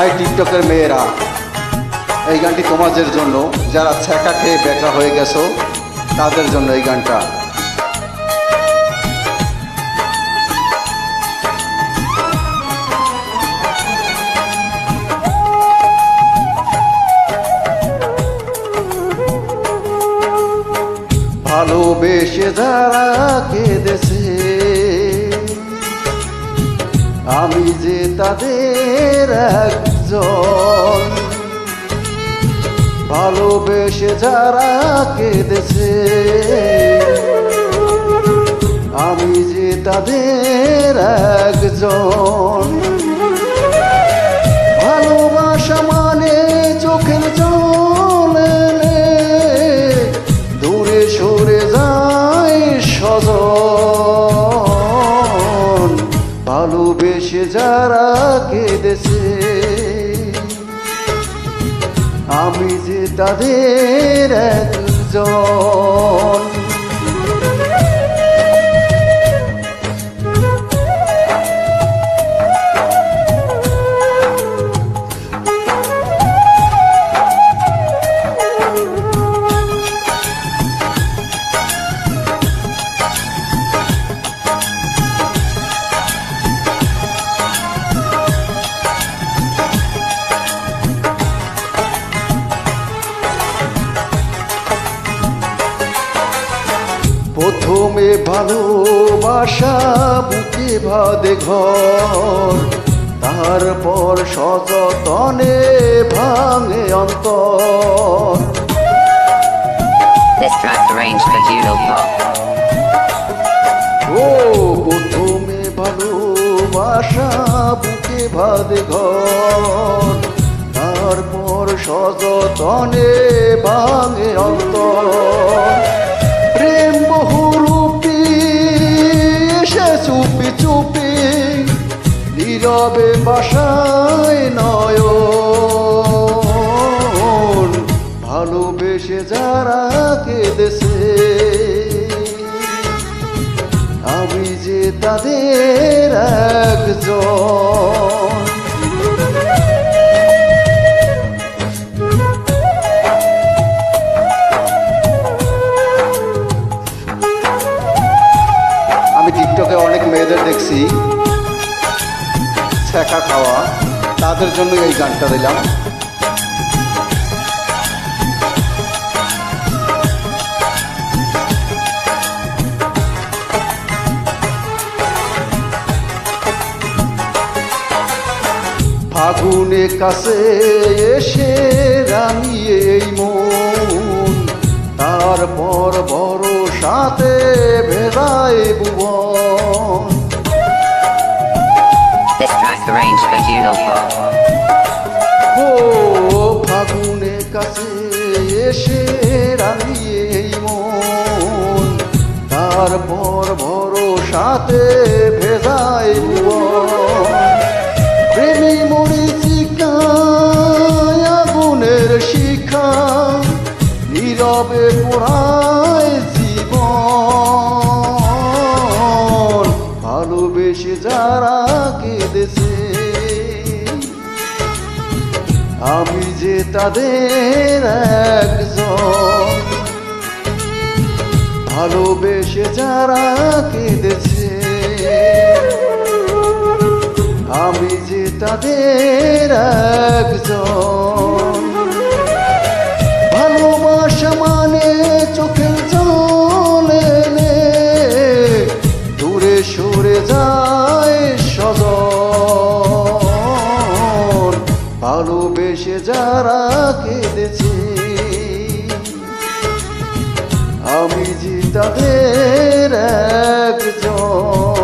High টিকটকের মেয়েরা, এই গানটি তোমাদের জন্য। যারা ছ্যাঁকা খেয়ে বেকা হয়ে গেছো, তাদের জন্য এই গানটা। ভালোবেসে যারা কেঁদেছে আমি যে তাদের একজন। ভালোবেসে যারা কেঁদেছে আমি যে তাদের একজন। ভালোবাসা মানে চোখের যারা কেঁদেছে। আমি যে তাদের একজন প্রথমে ভালোবাসা বুকে বাঁধে ঘর তারপর সযতনে ভাঙে অন্তর. ও প্রথমে ভালোবাসা বুকে বাঁধে ঘর তারপর সযতনে ভাঙে অন্তর বহুরূপী এসে চুপি চুপি নীরবে বাসায় নয়ন ভালোবেসে যারা কেঁদেছে। আমি যে তাদের একজন মেয়েদের দেখছি। ছেঁকা খাওয়া। তাদের জন্য এই গানটা দিলাম। ফাগুনে কাছে এসে রাঙিয়ে Pop. ও ফাগুনে কাছে এসে রাঙিয়ে মন, তারপর ভেদায় ভুবন প্রেমী মরিচিকা আগুনের শিখা, নীরবে পোড়ায় আমি যে তাদের একজন। ভালোবেসে যারা কেঁদেছে আমি যে তাদের একজন। ভালোবেসে যারা কেঁদেছে আমি যে তাদের একজন।